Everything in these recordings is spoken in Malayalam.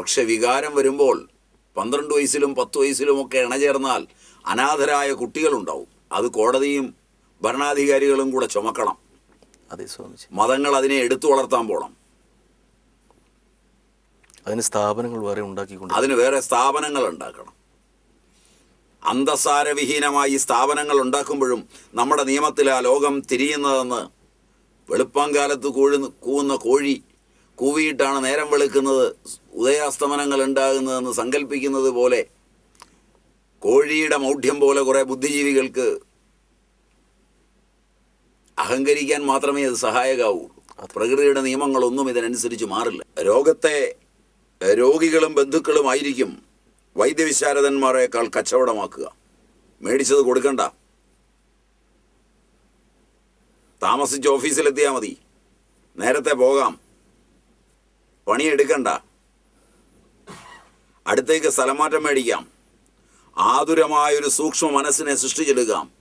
പക്ഷെ വികാരം വരുമ്പോൾ പന്ത്രണ്ട് വയസ്സിലും പത്ത് വയസ്സിലുമൊക്കെ ഇണചേർന്നാൽ അനാഥരായ കുട്ടികളുണ്ടാവും. അത് കോടതിയും ഭരണാധികാരികളും കൂടെ ചുമക്കണം. അതെ സ്വാമിജി. മതങ്ങൾ അതിനെ എടുത്തു വളർത്താൻ പോകണം അതിന് സ്ഥാപനങ്ങൾ വേറെ ഉണ്ടാക്കിക്കൊണ്ട് അതിന് വേറെ സ്ഥാപനങ്ങൾ ഉണ്ടാക്കണം. അന്തസാരവിഹീനമായി സ്ഥാപനങ്ങൾ ഉണ്ടാക്കുമ്പോഴും നമ്മുടെ നിയമത്തിൽ ആ ലോകം തിരിയുന്നതെന്ന് വെളുപ്പാങ്കാലത്ത് കൂഴുന്ന കൂവുന്ന കോഴി കൂവിയിട്ടാണ് നേരം വെളുക്കുന്നത് ഉദയാസ്തമനങ്ങൾ ഉണ്ടാകുന്നതെന്ന് സങ്കല്പിക്കുന്നത് പോലെ കോഴിയുടെ മൗഢ്യം പോലെ കുറേ ബുദ്ധിജീവികൾക്ക് അഹങ്കരിക്കാൻ മാത്രമേ അത് സഹായകാവൂ. പ്രകൃതിയുടെ നിയമങ്ങളൊന്നും ഇതിനനുസരിച്ച് മാറില്ല. രോഗത്തെ രോഗികളും ബന്ധുക്കളുമായിരിക്കും വൈദ്യവിശാരദന്മാരെക്കാൾ കച്ചവടമാക്കുക. മേടിച്ചത് കൊടുക്കണ്ട. താമസിച്ച് ഓഫീസിലെത്തിയാൽ മതി. നേരത്തെ പോകാം. പണിയെടുക്കണ്ട. അടുത്തേക്ക് സ്ഥലമാറ്റം മേടിക്കാം. ആതുരമായൊരു സൂക്ഷ്മ മനസ്സിനെ സൃഷ്ടിച്ചെടുക്കാം.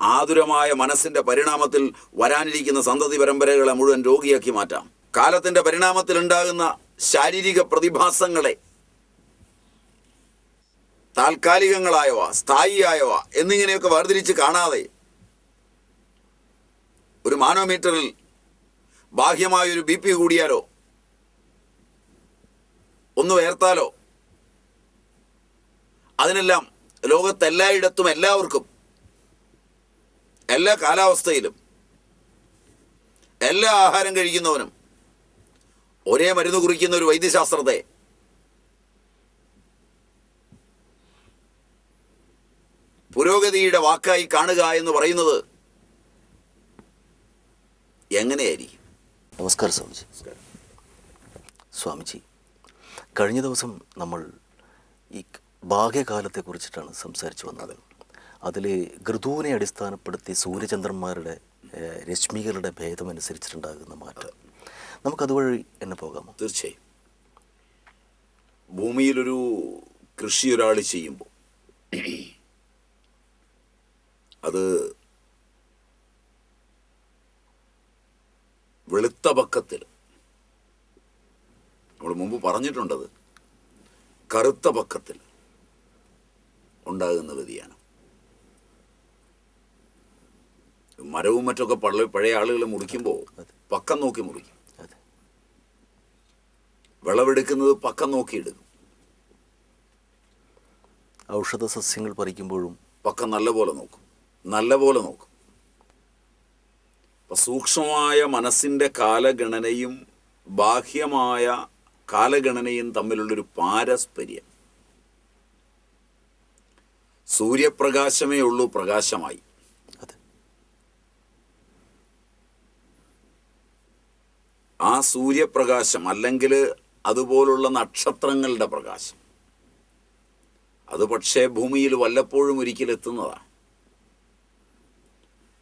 ആതുരമായ മനസ്സിന്റെ പരിണാമത്തിൽ വരാനിരിക്കുന്ന സന്തതി പരമ്പരകളെ മുഴുവൻ രോഗിയാക്കി മാറ്റാം. കാലത്തിന്റെ പരിണാമത്തിൽ ഉണ്ടാകുന്ന ശാരീരിക പ്രതിഭാസങ്ങളെ താൽക്കാലികങ്ങളായവ സ്ഥായിയായവ എന്നിങ്ങനെയൊക്കെ വേർതിരിച്ച് കാണാതെ ഒരു മാനോമീറ്ററിൽ ബാഹ്യമായൊരു ബി പി കൂടിയാലോ ഒന്ന് വേർത്താലോ? അതിനെല്ലാം ലോകത്തെല്ലായിടത്തും എല്ലാവർക്കും എല്ലാ കാലാവസ്ഥയിലും എല്ലാ ആഹാരം കഴിക്കുന്നവനും ഒരേ മരുന്ന് കുറിക്കുന്ന ഒരു വൈദ്യശാസ്ത്രത്തെ പുരോഗതിയുടെ വാക്കായി കാണുക എന്ന് പറയുന്നത് എങ്ങനെയായിരിക്കും? നമസ്കാരം സ്വാമിജി. സ്വാമിജി കഴിഞ്ഞ ദിവസം നമ്മൾ ഈ ഭാഗ്യകാലത്തെ കുറിച്ചിട്ടാണ് സംസാരിച്ചു വന്നത്. അതിൽ ഋതുവിനെ അടിസ്ഥാനപ്പെടുത്തി സൂര്യചന്ദ്രന്മാരുടെ രശ്മികളുടെ ഭേദം അനുസരിച്ചിട്ടുണ്ടാകുന്ന മാറ്റം. നമുക്കതുവഴി എന്നെ പോകാമോ? തീർച്ചയായും. ഭൂമിയിലൊരു കൃഷി ഒരാൾ ചെയ്യുമ്പോൾ അത് വെളുത്ത പക്കത്തിൽ പറഞ്ഞിട്ടുണ്ടത്. കറുത്ത പക്കത്തിൽ ഉണ്ടാകുന്ന വ്യതിയാനം. മരവും മറ്റൊക്കെ പള്ള പഴയ ആളുകൾ മുറിക്കുമ്പോൾ പക്കം നോക്കി മുറിക്കും. വിളവെടുക്കുന്നത് പക്കം നോക്കിയെടുക്കും ഔഷധ സസ്യങ്ങൾ പറിക്കുമ്പോഴും പക്കം നല്ല പോലെ നോക്കും. നല്ല പോലെ നോക്കും. അപ്പൊ സൂക്ഷ്മമായ മനസ്സിന്റെ കാലഗണനയും ബാഹ്യമായ കാലഗണനയും തമ്മിലുള്ളൊരു പാരസ്പര്യം. സൂര്യപ്രകാശമേ ഉള്ളൂ പ്രകാശമായി. ആ സൂര്യപ്രകാശം അല്ലെങ്കിൽ അതുപോലുള്ള നക്ഷത്രങ്ങളുടെ പ്രകാശം. അത് പക്ഷേ ഭൂമിയിൽ വല്ലപ്പോഴും ഒരിക്കലെത്തുന്നതാണ്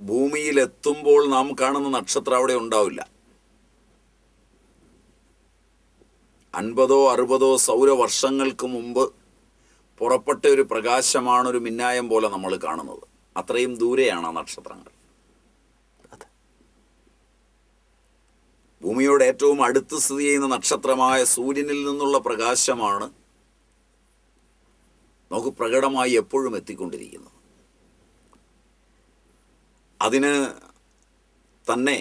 ഭൂമിയിലെത്തുമ്പോൾ നാം കാണുന്ന നക്ഷത്രം അവിടെ ഉണ്ടാവില്ല. അൻപതോ അറുപതോ സൗരവർഷങ്ങൾക്ക് മുമ്പ് പുറപ്പെട്ട ഒരു പ്രകാശമാണ് ഒരു മിന്നായം പോലെ നമ്മൾ കാണുന്നത്. അത്രയും ദൂരെയാണ് ആ നക്ഷത്രങ്ങൾ. ഭൂമിയോട് ഏറ്റവും അടുത്ത് സ്ഥിതി ചെയ്യുന്ന നക്ഷത്രമായ സൂര്യനിൽ നിന്നുള്ള പ്രകാശമാണ് നമുക്ക് പ്രകടമായി എപ്പോഴും എത്തിക്കൊണ്ടിരിക്കുന്നത്. അതിന് തന്നെ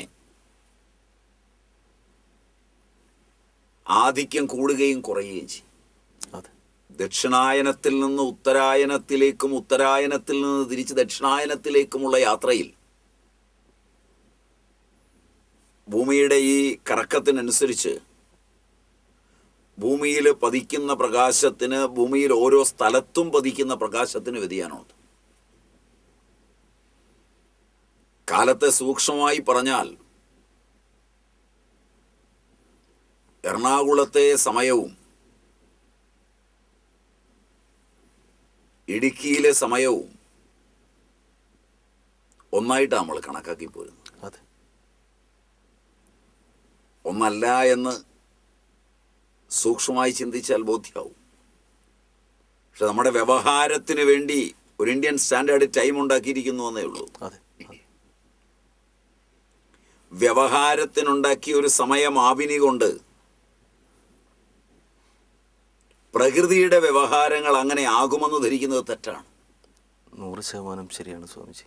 ആധിക്യം കൂടുകയും കുറയുകയും ചെയ്യും. അതെ. ദക്ഷിണായനത്തിൽ നിന്ന് ഉത്തരായനത്തിലേക്കും ഉത്തരായനത്തിൽ നിന്ന് തിരിച്ച് ദക്ഷിണായനത്തിലേക്കുമുള്ള യാത്രയിൽ ഭൂമിയുടെ ഈ കറക്കത്തിനനുസരിച്ച് ഭൂമിയിൽ പതിക്കുന്ന പ്രകാശത്തിന് ഭൂമിയിൽ ഓരോ സ്ഥലത്തും പതിക്കുന്ന പ്രകാശത്തിന് വ്യതിയാനമുണ്ട്. കാലത്തെ സൂക്ഷ്മമായി പറഞ്ഞാൽ എറണാകുളത്തെ സമയവും ഇടുക്കിയിലെ സമയവും ഒന്നായിട്ടാണ് നമ്മൾ കണക്കാക്കി പോരുന്നത്. അതെ. ഒന്നല്ല എന്ന് സൂക്ഷ്മമായി ചിന്തിച്ചാൽ ബോധ്യമാവും പക്ഷെ നമ്മുടെ വ്യവഹാരത്തിന് വേണ്ടി ഒരു ഇന്ത്യൻ സ്റ്റാൻഡേർഡ് ടൈം ഉണ്ടാക്കിയിരിക്കുന്നു എന്നേ ഉള്ളൂ. വ്യവഹാരത്തിനുണ്ടാക്കിയ ഒരു സമയം ആവിനി കൊണ്ട് പ്രകൃതിയുടെ വ്യവഹാരങ്ങൾ അങ്ങനെ ആകുമെന്ന് ധരിക്കുന്നത് തെറ്റാണ്. നൂറ് ശതമാനം ശരിയാണ് സ്വാമിജി.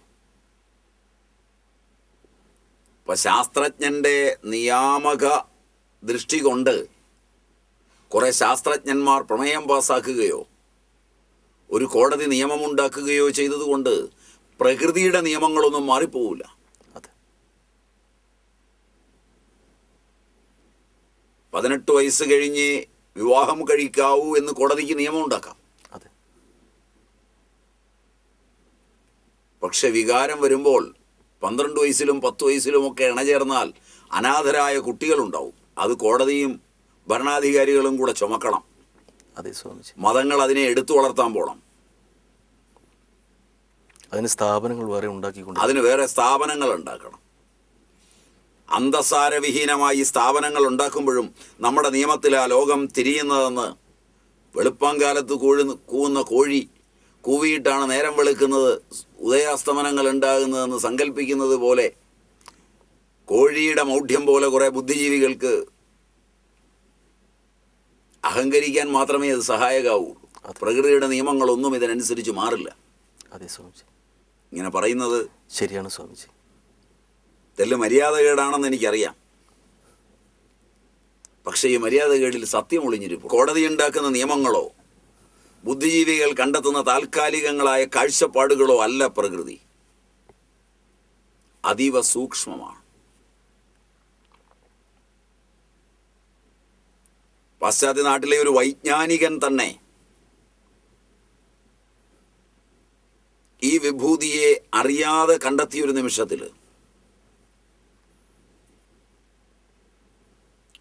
ഇപ്പൊ ശാസ്ത്രജ്ഞന്റെ നിയാമക ദൃഷ്ടി കൊണ്ട് കുറെ ശാസ്ത്രജ്ഞന്മാർ പ്രമേയം പാസ്സാക്കുകയോ ഒരു കോടതി നിയമമുണ്ടാക്കുകയോ ചെയ്തതുകൊണ്ട് പ്രകൃതിയുടെ നിയമങ്ങളൊന്നും മാറിപ്പോവില്ല. അതെ. പതിനെട്ട് വയസ്സ് കഴിഞ്ഞ് വിവാഹം കഴിക്കാവൂ എന്ന് കോടതിക്ക് നിയമം ഉണ്ടാക്കാം അതെ. പക്ഷെ വികാരം വരുമ്പോൾ പന്ത്രണ്ട് വയസ്സിലും പത്ത് വയസ്സിലും ഒക്കെ ഇണചേർന്നാൽ അനാഥരായ കുട്ടികളുണ്ടാവും. അത് കോടതിയും ഭരണാധികാരികളും കൂടെ ചുമക്കണം. അതെ സ്വാമിജി. മതങ്ങൾ അതിനെ എടുത്തു വളർത്താൻ പോകണം അതിന് സ്ഥാപനങ്ങൾ വേറെ ഉണ്ടാക്കിക്കൊണ്ട് അതിന് വേറെ സ്ഥാപനങ്ങൾ ഉണ്ടാക്കണം. അന്തസാരവിഹീനമായി സ്ഥാപനങ്ങൾ ഉണ്ടാക്കുമ്പോഴും നമ്മുടെ നിയമത്തിൽ ആ ലോകം തിരിയുന്നതെന്ന് വെളുപ്പാങ്കാലത്ത് കൂഴു കൂവുന്ന കോഴി കൂവിയിട്ടാണ് നേരം വെളുക്കുന്നത് ഉദയാസ്തമനങ്ങൾ ഉണ്ടാകുന്നതെന്ന് സങ്കല്പിക്കുന്നത് പോലെ കോഴിയുടെ മൗഢ്യം പോലെ കുറേ ബുദ്ധിജീവികൾക്ക് അഹങ്കരിക്കാൻ മാത്രമേ അത് സഹായകാവൂ. പ്രകൃതിയുടെ നിയമങ്ങളൊന്നും ഇതിനനുസരിച്ച് മാറില്ല. അതെ സ്വാമിജി. ഇങ്ങനെ പറയുന്നത് ശരിയാണ് സ്വാമിജി. തെല്ല് മര്യാദകേടാണെന്ന് എനിക്കറിയാം. പക്ഷേ ഈ മര്യാദകേടിൽ സത്യം ഒളിഞ്ഞിരിക്കും കോടതി ഉണ്ടാക്കുന്ന നിയമങ്ങളോ ബുദ്ധിജീവികൾ കണ്ടെത്തുന്ന താൽക്കാലികങ്ങളായ കാഴ്ചപ്പാടുകളോ അല്ല പ്രകൃതി. അതീവ സൂക്ഷ്മമാണ്. പാശ്ചാത്യ നാട്ടിലെ ഒരു വൈജ്ഞാനികൻ തന്നെ ഈ വിഭൂതിയെ അറിയാതെ കണ്ടെത്തിയൊരു നിമിഷത്തിൽ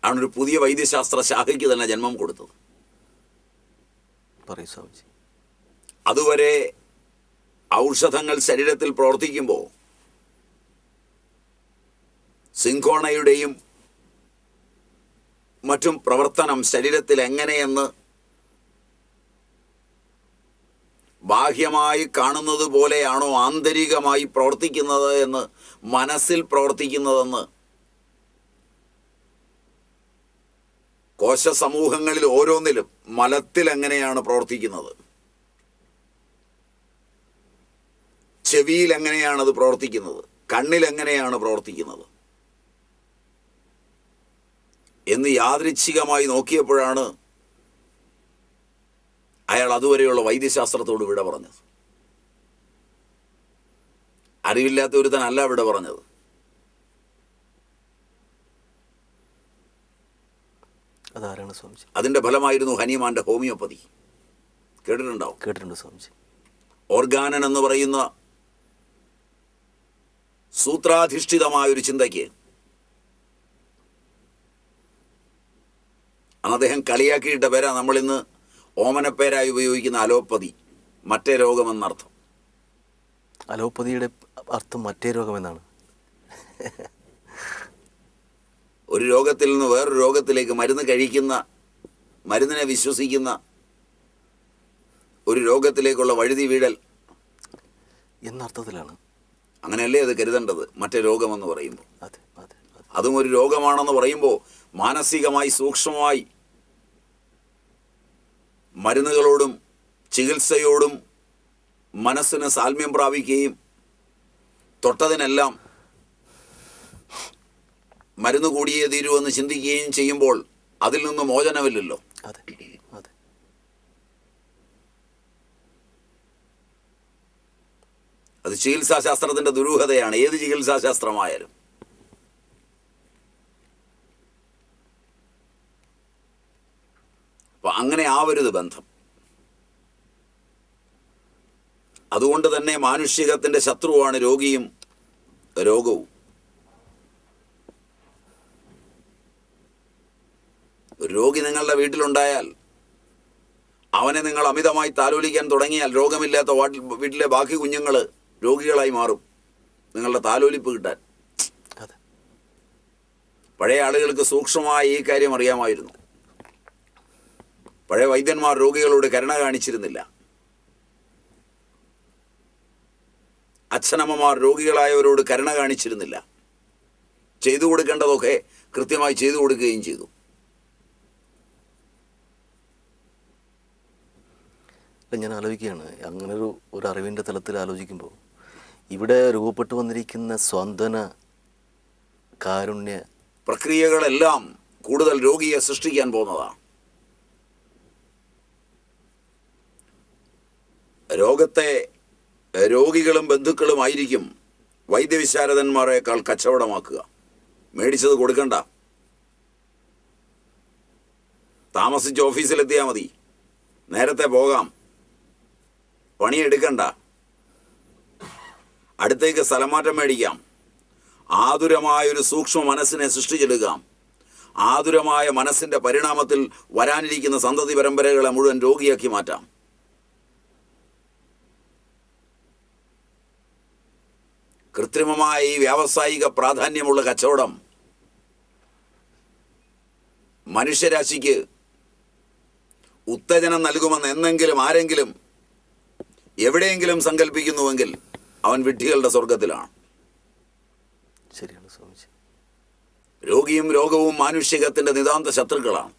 ആണ് ഒരു പുതിയ വൈദ്യശാസ്ത്ര ശാഖയ്ക്ക് തന്നെ ജന്മം കൊടുത്തത്. അതുവരെ ഔഷധങ്ങൾ ശരീരത്തിൽ പ്രവർത്തിക്കുമ്പോൾ സിങ്കോണയുടെയും മറ്റും പ്രവർത്തനം ശരീരത്തിൽ എങ്ങനെയെന്ന് ബാഹ്യമായി കാണുന്നത് പോലെയാണോ ആന്തരികമായി പ്രവർത്തിക്കുന്നത് എന്ന് മനസ്സിൽ പ്രവർത്തിക്കുന്നതെന്ന് കോശ സമൂഹങ്ങളിൽ ഓരോന്നിലും മലത്തിൽ എങ്ങനെയാണ് പ്രവർത്തിക്കുന്നത്? ചെവിയിൽ എങ്ങനെയാണ് അത് പ്രവർത്തിക്കുന്നത്? കണ്ണിൽ എങ്ങനെയാണ് പ്രവർത്തിക്കുന്നത്? എന്ന് യാദൃച്ഛികമായി നോക്കിയപ്പോഴാണ് അയാൾ അതുവരെയുള്ള വൈദ്യശാസ്ത്രത്തോട് വിട പറഞ്ഞത്. അറിവില്ലാത്ത ഒരുത്തനല്ല വിട പറഞ്ഞത്. അതാരാണ് സ്വാമിജി? അതിന്റെ ഫലമായിരുന്നു ഹനിമാന്റെ ഹോമിയോപ്പതി. കേട്ടിട്ടുണ്ടാവും? കേട്ടിട്ടുണ്ട് സ്വാമിജി. ഓർഗാനൻ എന്ന് പറയുന്ന സൂത്രാധിഷ്ഠിതമായ ഒരു ചിന്തയ്ക്ക് അന്ന് അദ്ദേഹം കളിയാക്കിയിട്ട പേരാ നമ്മളിന്ന് ഓമനപ്പേരായി ഉപയോഗിക്കുന്ന അലോപ്പതി മറ്റേ രോഗമെന്നർത്ഥം. അലോപ്പതിയുടെ അർത്ഥം മറ്റേ രോഗമെന്നാണ്. ഒരു രോഗത്തിൽ നിന്ന് വേറൊരു രോഗത്തിലേക്ക് മരുന്ന് കഴിക്കുന്ന മരുന്നിനെ വിശ്വസിക്കുന്ന ഒരു രോഗത്തിലേക്കുള്ള വഴുതി വീഴൽ. എന്നർത്ഥത്തിലാണ്. അങ്ങനെയല്ലേ അത് കരുതേണ്ടത്? മറ്റേ രോഗമെന്ന് പറയുമ്പോൾ. അതെ ഒരു രോഗമാണെന്ന് പറയുമ്പോൾ മാനസികമായി സൂക്ഷ്മമായി മരുന്നുകളോടും ചികിത്സയോടും മനസ്സിന് സാൽമ്യം പ്രാപിക്കുകയും തൊട്ടതിനെല്ലാം മരുന്ന് കൂടിയേ തീരുവെന്ന് ചിന്തിക്കുകയും ചെയ്യുമ്പോൾ അതിൽ നിന്ന് മോചനമില്ലല്ലോ. അത് ചികിത്സാശാസ്ത്രത്തിന്റെ ദുരൂഹതയാണ്. ഏത് ചികിത്സാശാസ്ത്രമായാലും. അപ്പൊ അങ്ങനെ ആവരുത് ബന്ധം. അതുകൊണ്ട് തന്നെ മാനുഷികത്തിന്റെ ശത്രുവാണ് രോഗിയും രോഗവും. ഒരു രോഗി നിങ്ങളുടെ വീട്ടിലുണ്ടായാൽ അവനെ നിങ്ങൾ അമിതമായി താലോലിക്കാൻ തുടങ്ങിയാൽ രോഗമില്ലാത്ത വാട്ടിൽ വീട്ടിലെ ബാക്കി കുഞ്ഞുങ്ങൾ രോഗികളായി മാറും. നിങ്ങളുടെ താലോലിപ്പ് കിട്ടാൻ. പഴയ ആളുകൾക്ക് സൂക്ഷ്മമായി ഈ കാര്യം അറിയാമായിരുന്നു. പഴയ വൈദ്യന്മാർ രോഗികളോട് കരുണ കാണിച്ചിരുന്നില്ല. അച്ഛനമ്മമാർ രോഗികളായവരോട് കരുണ കാണിച്ചിരുന്നില്ല. ചെയ്തു കൊടുക്കേണ്ടതൊക്കെ കൃത്യമായി ചെയ്തു കൊടുക്കുകയും ചെയ്തു. അല്ല ഞാൻ ആലോചിക്കുകയാണ്. അങ്ങനെ ഒരു ഒരു അറിവിന്റെ തലത്തിൽ ആലോചിക്കുമ്പോൾ ഇവിടെ രൂപപ്പെട്ടു വന്നിരിക്കുന്ന സ്വന്തന കാരുണ്യ പ്രക്രിയകളെല്ലാം കൂടുതൽ രോഗിയെ സൃഷ്ടിക്കാൻ പോകുന്നതാണ് രോഗത്തെ രോഗികളും ബന്ധുക്കളുമായിരിക്കും വൈദ്യവിശാരദന്മാരെക്കാൾ കച്ചവടമാക്കുക. മേടിച്ചത് കൊടുക്കണ്ട. താമസിച്ച് ഓഫീസിലെത്തിയാൽ മതി. നേരത്തെ പോകാം. പണിയെടുക്കണ്ട. അടുത്തേക്ക് സ്ഥലമാറ്റം മേടിക്കാം. ആതുരമായൊരു സൂക്ഷ്മ മനസ്സിനെ സൃഷ്ടിച്ചെടുക്കാം. ആതുരമായ മനസ്സിന്റെ പരിണാമത്തിൽ വരാനിരിക്കുന്ന സന്തതി പരമ്പരകളെ മുഴുവൻ രോഗിയാക്കി മാറ്റാം. കൃത്രിമമായ ഈ വ്യാവസായിക പ്രാധാന്യമുള്ള കച്ചവടം മനുഷ്യരാശിക്ക് ഉത്തേജനം നൽകുമെന്ന് എന്നെങ്കിലും ആരെങ്കിലും എവിടെയെങ്കിലും സങ്കല്പിക്കുന്നുവെങ്കിൽ അവൻ വിഡ്ഢികളുടെ സ്വർഗത്തിലാണ് ശരിയാണ് സ്വാമിജി. രോഗിയും രോഗവും മാനുഷികത്തിന്റെ നിതാന്ത ശത്രുക്കളാണ്.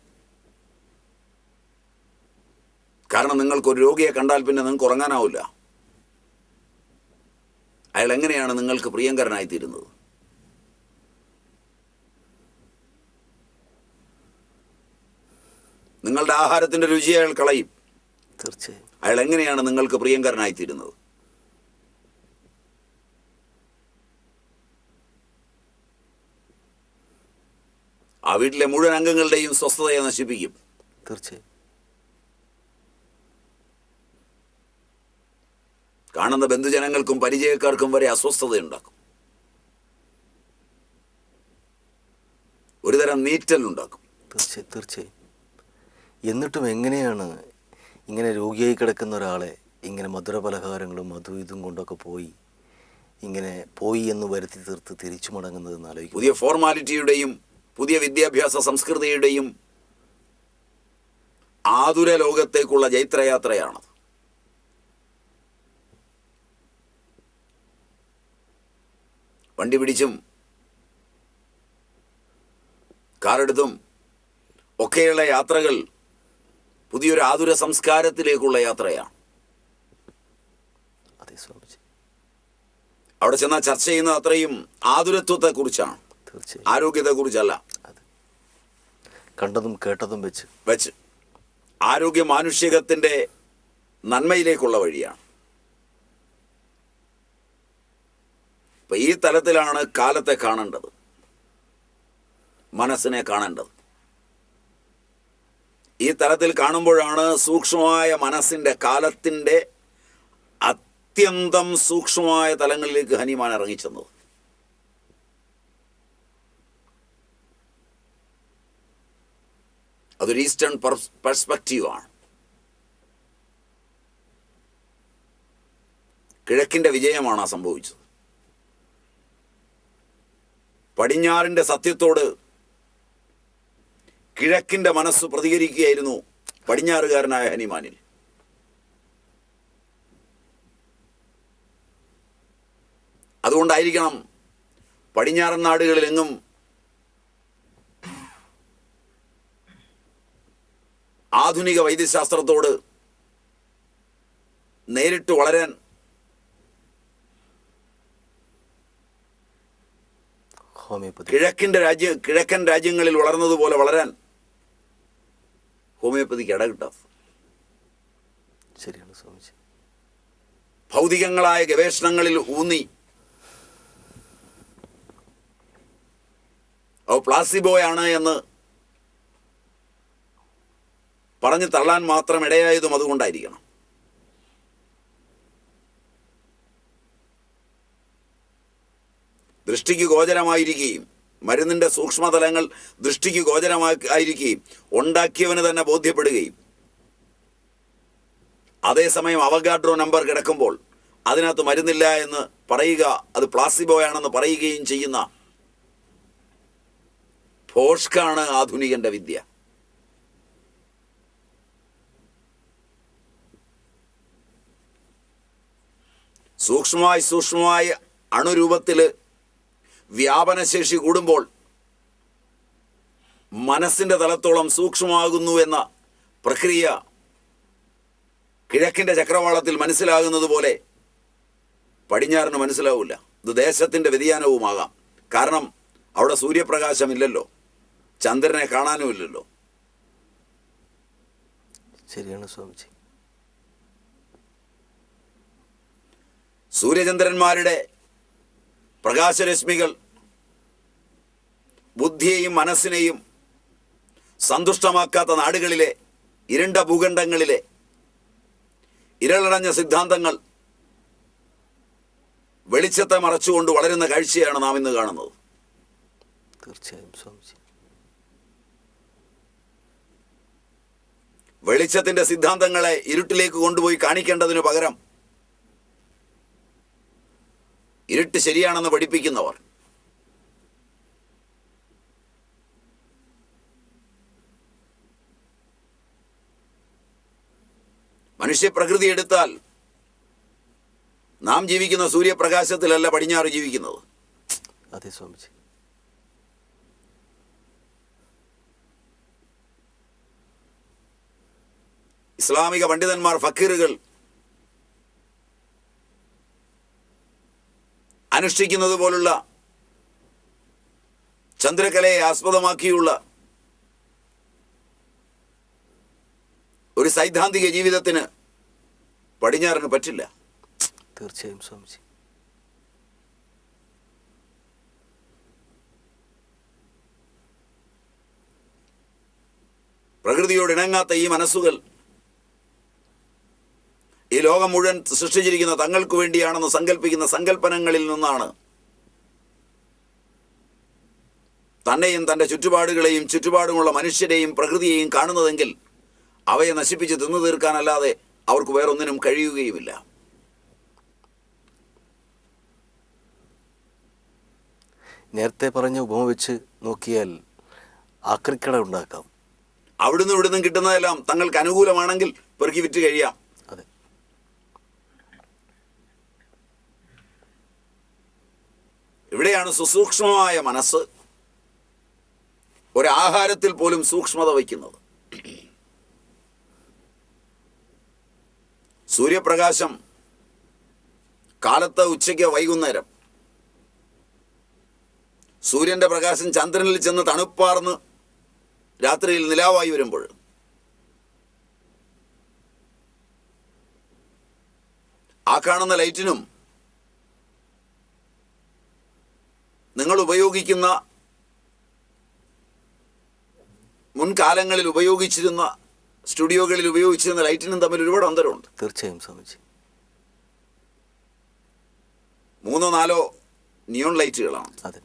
കാരണം നിങ്ങൾക്ക് ഒരു രോഗിയെ കണ്ടാൽ പിന്നെ നിങ്ങൾക്ക് ഉറങ്ങാനാവില്ല. അയാൾ എങ്ങനെയാണ് നിങ്ങൾക്ക് പ്രിയങ്കരനായി തീരുന്നത് നിങ്ങളുടെ ആഹാരത്തിന്റെ രുചി അയാൾ കളയും. തീർച്ചയായും. അയാൾ എങ്ങനെയാണ് നിങ്ങൾക്ക് പ്രിയങ്കരനായി തീരുന്നത് ആ വീട്ടിലെ മുഴുവൻ അംഗങ്ങളുടെയും സ്വസ്ഥതയെ നശിപ്പിക്കും. തീർച്ചയായും. കാണുന്ന ബന്ധുജനങ്ങൾക്കും പരിചയക്കാർക്കും വരെ അസ്വസ്ഥതയുണ്ടാക്കും ഒരുതരം നീറ്റലുണ്ടാക്കും. തീർച്ചയായും തീർച്ചയായും. എന്നിട്ടും എങ്ങനെയാണ് ഇങ്ങനെ രോഗിയായി കിടക്കുന്ന ഒരാളെ ഇങ്ങനെ മധുരപലഹാരങ്ങളും അതും ഇതും കൊണ്ടൊക്കെ പോയി ഇങ്ങനെ പോയി എന്ന് വരുത്തി തീർത്ത് തിരിച്ചു മടങ്ങുന്നത് ആലോചിക്കും. പുതിയ ഫോർമാലിറ്റിയുടെയും പുതിയ വിദ്യാഭ്യാസ സംസ്കൃതിയുടെയും ആതുര ലോകത്തേക്കുള്ള ജൈത്രയാത്രയാണ് വണ്ടി പിടിച്ചും കാറെടുത്തും ഒക്കെയുള്ള യാത്രകൾ പുതിയൊരു ആതുര സംസ്കാരത്തിലേക്കുള്ള യാത്രയാണ്. അവിടെ ചെന്നാൽ ചർച്ച ചെയ്യുന്ന അത്രയും ആതുരത്വത്തെക്കുറിച്ചാണ്. തീർച്ചയായും. ആരോഗ്യത്തെ കുറിച്ചല്ല കണ്ടതും കേട്ടതും വെച്ച്. വെച്ച്. ആരോഗ്യ മാനുഷികത്തിന്റെ നന്മയിലേക്കുള്ള വഴിയാണ്. ഈ തലത്തിലാണ് കാലത്തെ കാണേണ്ടത്. മനസ്സിനെ കാണേണ്ടത്. ഈ തലത്തിൽ കാണുമ്പോഴാണ് സൂക്ഷ്മമായ മനസ്സിന്റെ കാലത്തിന്റെ അത്യന്തം സൂക്ഷ്മമായ തലങ്ങളിലേക്ക് ഹനിമാൻ ഇറങ്ങിച്ചെന്നത്. അതൊരു ഈസ്റ്റേൺ പെർസ്പെക്റ്റീവാണ്. കിഴക്കിന്റെ വിജയമാണ് ആ സംഭവിച്ചത്. പടിഞ്ഞാറിന്റെ സത്യത്തോട് കിഴക്കിന്റെ മനസ്സ് പ്രതികരിക്കുകയായിരുന്നു പടിഞ്ഞാറുകാരനായ ഹനുമാനിൽ അതുകൊണ്ടായിരിക്കണം പടിഞ്ഞാറൻ നാടുകളിലെങ്ങും ആധുനിക വൈദ്യശാസ്ത്രത്തോട് നേരിട്ട് വളരാൻ കിഴക്കിന്റെ രാജ്യ കിഴക്കൻ രാജ്യങ്ങളിൽ വളർന്നതുപോലെ വളരാൻ ഹോമിയോപ്പതിക്ക് ഇടകിട്ടാത്ത ശരിയാണ് സ്വാമിജി. ഭൗതികങ്ങളായ ഗവേഷണങ്ങളിൽ ഊന്നി. അവ പ്ലാസിബോയാണ് എന്ന് പറഞ്ഞു തള്ളാൻ മാത്രം ഇടയായതും അതുകൊണ്ടായിരിക്കണം. ദൃഷ്ടിക്ക് ഗോചരമായിരിക്കുകയും മരുന്നിന്റെ സൂക്ഷ്മതലങ്ങൾ ദൃഷ്ടിക്ക് ഗോചരമായിരിക്കുകയും ഉണ്ടാക്കിയവന് തന്നെ ബോധ്യപ്പെടുകയും. അതേസമയം അവഗാഡ്രോ നമ്പർ കിടക്കുമ്പോൾ അതിനകത്ത് മരുന്നില്ല എന്ന് പറയുക അത് പ്ലാസിബോയാണെന്ന് പറയുകയും ചെയ്യുന്ന ഫോഷ്കാണ് ആധുനികന്റെ വിദ്യ. സൂക്ഷ്മമായി സൂക്ഷ്മമായി അണുരൂപത്തിൽ വ്യാപനശേഷി കൂടുമ്പോൾ മനസ്സിന്റെ തലത്തോളം സൂക്ഷ്മമാകുന്നു എന്ന പ്രക്രിയ കിഴക്കിന്റെ ചക്രവാളത്തിൽ മനസ്സിലാകുന്നത് പോലെ പടിഞ്ഞാറിന് മനസ്സിലാവില്ല. ഇത് ദേശത്തിന്റെ വ്യതിയാനവുമാകാം. കാരണം അവിടെ സൂര്യപ്രകാശമില്ലല്ലോ. ചന്ദ്രനെ കാണാനുമില്ലല്ലോ. ശരിയാണ് സ്വാമിജി. സൂര്യചന്ദ്രന്മാരുടെ പ്രകാശരശ്മികൾ ബുദ്ധിയെയും മനസ്സിനെയും സന്തുഷ്ടമാക്കാത്ത നാടുകളിലെ ഇരണ്ട ഭൂഖണ്ഡങ്ങളിലെ ഇരളടഞ്ഞ സിദ്ധാന്തങ്ങൾ വെളിച്ചത്തെ മറച്ചുകൊണ്ട് വളരുന്ന കാഴ്ചയാണ് നാം ഇന്ന് കാണുന്നത്. തീർച്ചയായും സ്വാമിജി. വെളിച്ചത്തിന്റെ സിദ്ധാന്തങ്ങളെ ഇരുട്ടിലേക്ക് കൊണ്ടുപോയി കാണിക്കേണ്ടതിനു പകരം ഇരുട്ട് ശരിയാണെന്ന് പഠിപ്പിക്കുന്നവർ. മനുഷ്യപ്രകൃതി എടുത്താൽ നാം ജീവിക്കുന്ന സൂര്യപ്രകാശത്തിലല്ല പടിഞ്ഞാറ് ജീവിക്കുന്നത്. അതെ സ്വാമിജി. ഇസ്ലാമിക പണ്ഡിതന്മാർ ഫക്കീറുകൾ അനുഷ്ഠിക്കുന്നത് പോലുള്ള ചന്ദ്രകലയെ ആസ്പദമാക്കിയുള്ള ഒരു സൈദ്ധാന്തിക ജീവിതത്തിന് പടിഞ്ഞാറിന് പറ്റില്ല. തീർച്ചയായും സ്വാമിജി. പ്രകൃതിയോട് ഇണങ്ങാത്ത ഈ മനസ്സുകൾ ഈ ലോകം മുഴുവൻ സൃഷ്ടിച്ചിരിക്കുന്ന തങ്ങൾക്ക് വേണ്ടിയാണെന്ന് സങ്കല്പിക്കുന്ന സങ്കല്പനങ്ങളിൽ നിന്നാണ് തന്നെയും തന്റെ ചുറ്റുപാടുകളെയും ചുറ്റുപാടുമുള്ള മനുഷ്യരെയും പ്രകൃതിയെയും കാണുന്നതെങ്കിൽ അവയെ നശിപ്പിച്ച് തിന്നു തീർക്കാനല്ലാതെ അവർക്ക് വേറൊന്നിനും കഴിയുകയുമില്ല. നേരത്തെ പറഞ്ഞ ഉപമ വെച്ച് നോക്കിയാൽ ആക്രിക്കട ഉണ്ടാക്കാം. അവിടുന്ന് ഇവിടുന്ന് കിട്ടുന്നതെല്ലാം തങ്ങൾക്ക് അനുകൂലമാണെങ്കിൽ പെറുക്കി വിറ്റ് കഴിയാം. ഇവിടെയാണ് സുസൂക്ഷ്മമായ മനസ്സ്. ഒരാഹാരത്തിൽ പോലും സൂക്ഷ്മത വയ്ക്കുന്നത്. സൂര്യപ്രകാശം കാലത്ത് ഉച്ചയ്ക്ക് വൈകുന്നേരം. സൂര്യന്റെ പ്രകാശം ചന്ദ്രനിൽ ചെന്ന് തണുപ്പാർന്ന് രാത്രിയിൽ നിലാവായി വരുമ്പോൾ ആ കാണുന്ന ലൈറ്റിനും നിങ്ങൾ ഉപയോഗിക്കുന്ന മുൻകാലങ്ങളിൽ ഉപയോഗിച്ചിരുന്ന സ്റ്റുഡിയോകളിൽ ഉപയോഗിച്ചിരുന്ന ലൈറ്റിനും തമ്മിൽ ഒരുപാട് അന്തരമുണ്ട്. തീർച്ചയായും സ്വാമിജി. മൂന്നോ നാലോ നിയോൺ ലൈറ്റുകളാണ്. അതെ.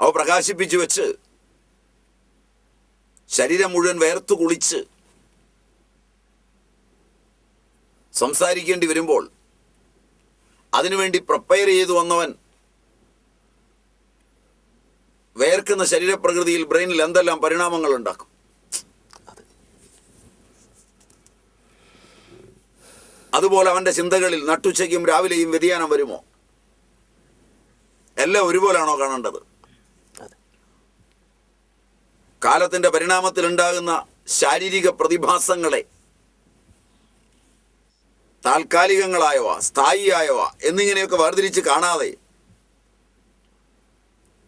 അവ പ്രകാശിപ്പിച്ചു വെച്ച് ശരീരം മുഴുവൻ വേർത്തു കുളിച്ച് സംസാരിക്കേണ്ടി വരുമ്പോൾ അതിനുവേണ്ടി പ്രിപ്പയർ ചെയ്തു വന്നവൻ വേർക്കുന്ന ശരീരപ്രകൃതിയിൽ ബ്രെയിനിൽ എന്തെല്ലാം പരിണാമങ്ങൾ ഉണ്ടാക്കും? അതുപോലെ അവന്റെ ചിന്തകളിൽ നട്ടുച്ചയ്ക്കും രാവിലെയും വ്യതിയാനം വരുമോ? എല്ലാം ഒരുപോലാണോ കാണേണ്ടത്? കാലത്തിന്റെ പരിണാമത്തിൽ ഉണ്ടാകുന്ന ശാരീരിക പ്രതിഭാസങ്ങളെ താൽക്കാലികങ്ങളായവ സ്ഥായിയായവ എന്നിങ്ങനെയൊക്കെ വേർതിരിച്ച് കാണാതെ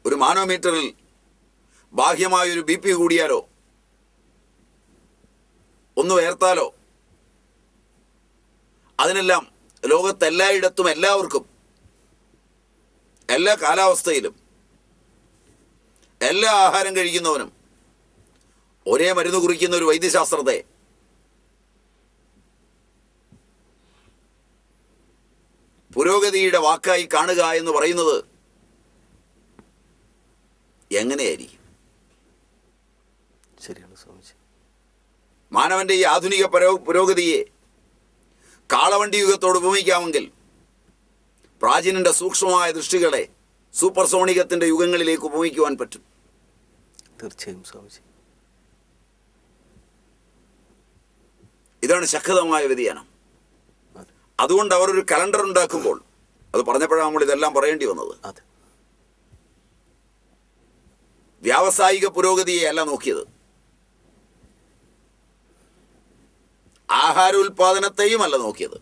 ഒരു മാനോമീറ്ററിൽ ബാഹ്യമായൊരു ബി പി കൂടിയാലോ? ഒന്ന് ഉയർത്താലോ? അതിനെല്ലാം ലോകത്തെല്ലായിടത്തും എല്ലാവർക്കും എല്ലാ കാലാവസ്ഥയിലും എല്ലാ ആഹാരം കഴിക്കുന്നവനും ഒരേ മരുന്ന് കുറിക്കുന്ന ഒരു വൈദ്യശാസ്ത്രത്തെ പുരോഗതിയുടെ വാക്കായി കാണുക എന്ന് പറയുന്നത് എങ്ങനെയായിരിക്കും? ശരിയാണ് സ്വാമിജി. മാനവന്റെ ഈ ആധുനിക പരോ പുരോഗതിയെ കാളവണ്ടി യുഗത്തോട് ഉപമിക്കാമെങ്കിൽ പ്രാചീനന്റെ സൂക്ഷ്മമായ ദൃഷ്ടികളെ സൂപ്പർസോണികത്തിന്റെ യുഗങ്ങളിലേക്ക് ഉപമിക്കുവാൻ പറ്റും. തീർച്ചയായും സ്വാമിജി. ഇതാണ് ശക്തമായ വ്യതിയാനം. അതുകൊണ്ട് അവർ ഒരു കലണ്ടർ ഉണ്ടാക്കുമ്പോൾ അത് പറഞ്ഞപ്പോഴാണ് നമ്മൾ ഇതെല്ലാം പറയേണ്ടി വന്നത്. അതെ. വ്യാവസായിക പുരോഗതിയെ അല്ല നോക്കിയത്. ആഹാര ഉൽപാദനത്തെയും അല്ല നോക്കിയത്.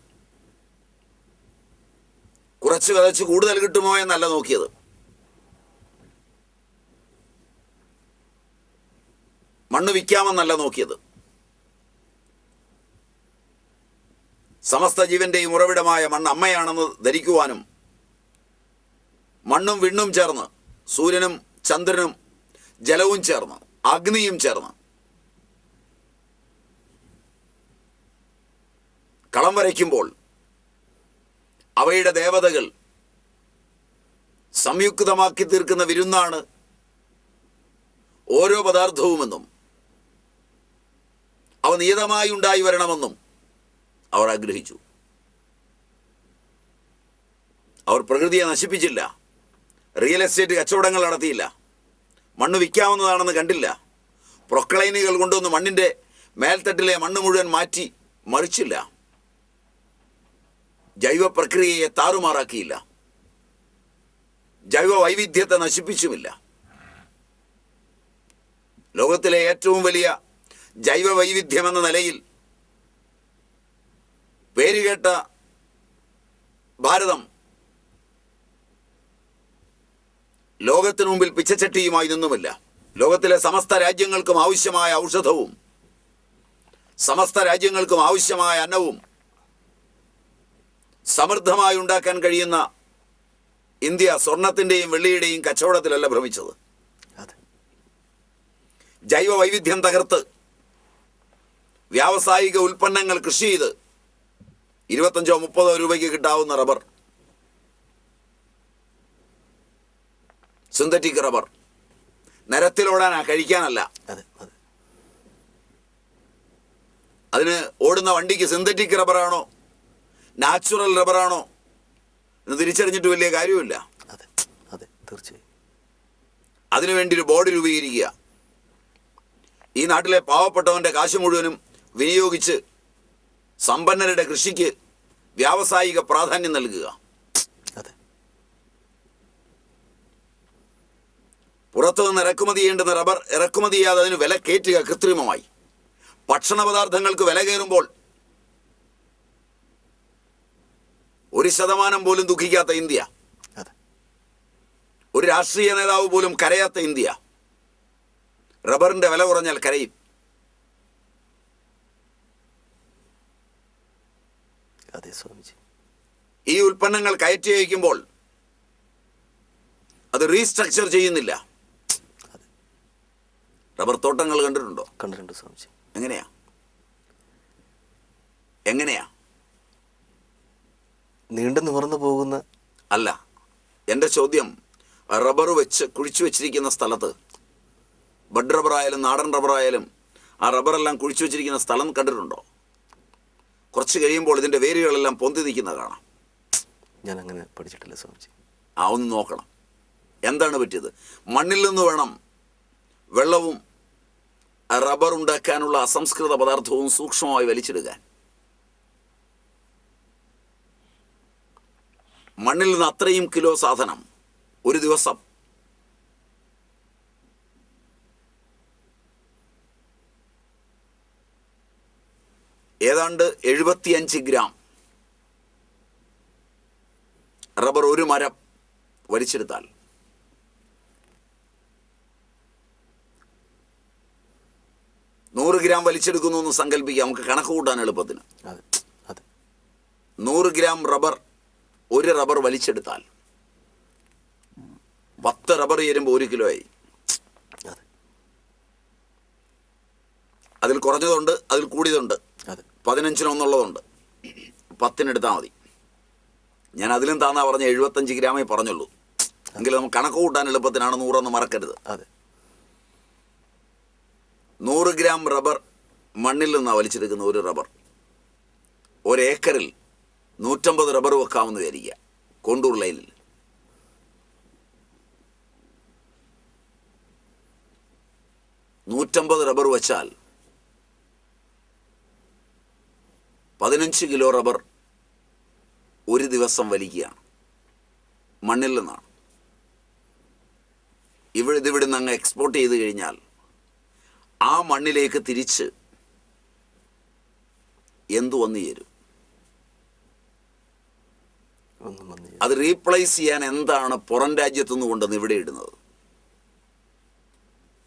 കുറച്ച് വിതച്ച് കൂടുതൽ കിട്ടുമോ എന്നല്ല നോക്കിയത്. മണ്ണ് വിൽക്കാമെന്നല്ല നോക്കിയത്. സമസ്ത ജീവന്റെയും ഉറവിടമായ മണ്ണ് അമ്മയാണെന്ന് ധരിക്കുവാനും മണ്ണും വിണ്ണും ചേർന്ന് സൂര്യനും ചന്ദ്രനും ജലവും ചേർന്ന് അഗ്നിയും ചേർന്ന്. കളം വരയ്ക്കുമ്പോൾ അവയുടെ ദേവതകൾ സംയുക്തമാക്കി തീർക്കുന്ന വിരുന്നാണ് ഓരോ പദാർത്ഥവുമെന്നും അവ നിയതമായി ഉണ്ടായി വരണമെന്നും അവർ ആഗ്രഹിച്ചു. അവർ പ്രകൃതിയെ നശിപ്പിച്ചില്ല റിയൽ എസ്റ്റേറ്റ് കച്ചവടങ്ങൾ നടത്തിയില്ല. മണ്ണ് വിൽക്കാവുന്നതാണെന്ന് കണ്ടില്ല. പ്രൊക്ലൈനുകൾ കൊണ്ടുവന്ന് മണ്ണിന്റെ മേൽത്തട്ടിലെ മണ്ണ് മുഴുവൻ മാറ്റി മറിച്ചില്ല. ജൈവ പ്രക്രിയയെ താറുമാറാക്കിയില്ല. ജൈവ വൈവിധ്യത്തെ നശിപ്പിച്ചുമില്ല. ലോകത്തിലെ ഏറ്റവും വലിയ ജൈവ വൈവിധ്യം എന്ന നിലയിൽ പേരുകേട്ട ഭാരതം ലോകത്തിനു മുമ്പിൽ പിച്ചച്ചട്ടിയുമായി നിന്നുമില്ല ലോകത്തിലെ സമസ്ത രാജ്യങ്ങൾക്കും ആവശ്യമായ ഔഷധവും സമസ്ത രാജ്യങ്ങൾക്കും ആവശ്യമായ അന്നവും സമൃദ്ധമായി ഉണ്ടാക്കാൻ കഴിയുന്ന ഇന്ത്യ സ്വർണത്തിന്റെയും വെള്ളിയുടെയും കച്ചവടത്തിലല്ല ഭ്രമിച്ചത്. ജൈവ വൈവിധ്യം തകർത്ത് വ്യാവസായിക ഉൽപ്പന്നങ്ങൾ കൃഷി ചെയ്ത് ഇരുപത്തഞ്ചോ മുപ്പതോ രൂപയ്ക്ക് കിട്ടാവുന്ന റബ്ബർ സിന്തറ്റിക് റബ്ബർ. നിരത്തിലോടാനാ കഴിക്കാനല്ല. അതെ അതെ. അതിന് ഓടുന്ന വണ്ടിക്ക് സിന്തറ്റിക് റബ്ബറാണോ? നാച്ചുറൽ റബ്ബറാണോ? എന്ന് തിരിച്ചറിഞ്ഞിട്ട് വലിയ കാര്യമില്ല തീർച്ചയായും. അതിനുവേണ്ടി ഒരു ബോർഡ് രൂപീകരിക്കുക. ഈ നാട്ടിലെ പാവപ്പെട്ടവന്റെ കാശ് മുഴുവനും വിനിയോഗിച്ച് സമ്പന്നരുടെ കൃഷിക്ക് വ്യാവസായിക പ്രാധാന്യം നൽകുക. പുറത്തുനിന്ന് ഇറക്കുമതി ചെയ്യേണ്ടുന്ന റബ്ബർ ഇറക്കുമതി ചെയ്യാതെ അതിന് വില കയറ്റുക കൃത്രിമമായി. ഭക്ഷണ പദാർത്ഥങ്ങൾക്ക് വില കയറുമ്പോൾ ഒരു ശതമാനം പോലും ദുഃഖിക്കാത്ത ഇന്ത്യ. ഒരു രാഷ്ട്രീയ നേതാവ് പോലും കരയാത്ത ഇന്ത്യ. റബ്ബറിന്റെ വില കുറഞ്ഞാൽ കരയും. അതെ സ്വാമിജി. ഈ ഉൽപ്പന്നങ്ങൾ കയറ്റി അയക്കുമ്പോൾ അത് റീസ്ട്രക്ചർ ചെയ്യുന്നില്ല. റബ്ബർ തോട്ടങ്ങൾ കണ്ടിട്ടുണ്ടോ? കണ്ടിട്ടുണ്ട് സ്വാമിജി. എങ്ങനെയാ? എങ്ങനെയാ? നീണ്ടു നിവർന്നു പോകുന്ന അല്ല എന്റെ ചോദ്യം റബ്ബർ വെച്ച് കുഴിച്ചു വെച്ചിരിക്കുന്ന സ്ഥലത്ത് ബഡ് റബ്ബർ ആയാലും നാടൻ റബ്ബർ ആയാലും ആ റബ്ബറെല്ലാം കുഴിച്ചു വെച്ചിരിക്കുന്ന സ്ഥലം കണ്ടിട്ടുണ്ടോ? കുറച്ച് കഴിയുമ്പോൾ ഇതിന്റെ വേരുകളെല്ലാം പൊന്തി നിൽക്കുന്ന കാണാം. ഞാൻ അങ്ങനെ പഠിച്ചിട്ടില്ല സ്വാമിജി. ആ ഒന്ന് നോക്കണം. എന്താണ് പറ്റിയത്? മണ്ണിൽ നിന്ന് വേണം വെള്ളവും റബ്ബർ ഉണ്ടാക്കാനുള്ള അസംസ്കൃത പദാർത്ഥവും സൂക്ഷ്മമായി വലിച്ചിടുക. മണ്ണിൽ നിന്ന് അത്രയും കിലോ സാധനം ഒരു ദിവസം. ഏതാണ്ട് എഴുപത്തിയഞ്ച് ഗ്രാം റബ്ബർ ഒരു മരം വലിച്ചെടുത്താൽ. നൂറ് ഗ്രാം വലിച്ചെടുക്കുന്നു എന്ന് സങ്കല്പിക്കാം നമുക്ക് കണക്ക് കൂട്ടാൻ എളുപ്പത്തിന്. നൂറ് ഗ്രാം റബ്ബർ ഒരു റബ്ബർ വലിച്ചെടുത്താൽ. പത്ത് റബ്ബർ ചേരുമ്പോൾ ഒരു കിലോ ആയി. അതെ. അതിൽ കുറഞ്ഞതുണ്ട് അതിൽ കൂടിയതുണ്ട്. അതെ. പതിനഞ്ചിനൊന്നുള്ളതുണ്ട് പത്തിനെടുത്താൽ മതി. ഞാൻ അതിലും താന്നാ പറഞ്ഞ എഴുപത്തഞ്ച് ഗ്രാമേ പറഞ്ഞുള്ളൂ. എങ്കിലും നമുക്ക് കണക്ക് കൂട്ടാൻ എളുപ്പത്തിനാണ് നൂറെന്ന് മറക്കരുത്. അതെ. നൂറ് ഗ്രാം റബ്ബർ മണ്ണിൽ നിന്നാണ് വലിച്ചെടുക്കുന്ന ഒരു റബ്ബർ. ഒരേക്കറിൽ നൂറ്റമ്പത് റബ്ബർ വെക്കാമെന്ന് വിചാരിക്കുക കൊണ്ടൂർ ലൈനിൽ. നൂറ്റമ്പത് റബ്ബർ വച്ചാൽ പതിനഞ്ച് കിലോ റബ്ബർ ഒരു ദിവസം വലിക്കുകയാണ്. മണ്ണിൽ നിന്നാണ്. ഇവിടെ ഇതിവിടെ നിന്ന് അങ്ങ് എക്സ്പോർട്ട് ചെയ്ത് കഴിഞ്ഞാൽ ആ മണ്ണിലേക്ക് തിരിച്ച് എന്തു വന്നു ചേരും? അത് റീപ്ലേസ് ചെയ്യാൻ എന്താണ് പുറം രാജ്യത്തുനിന്ന് കൊണ്ടുവന്ന് ഇവിടെ ഇടുന്നത്?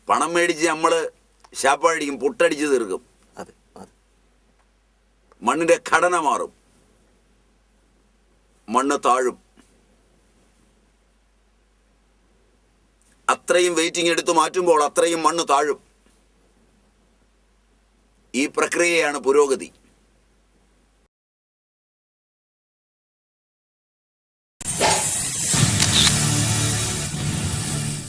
പണം മേടിച്ച് നമ്മൾ ശാപ്പടിക്കും പുട്ടടിച്ച് തീർക്കും. മണ്ണിന്റെ ഘടന മാറും. മണ്ണ് താഴും. അത്രയും വെയിറ്റിംഗ് എടുത്തു മാറ്റുമ്പോൾ അത്രയും മണ്ണ് താഴും. ഈ പ്രക്രിയയാണ് പുരോഗതി.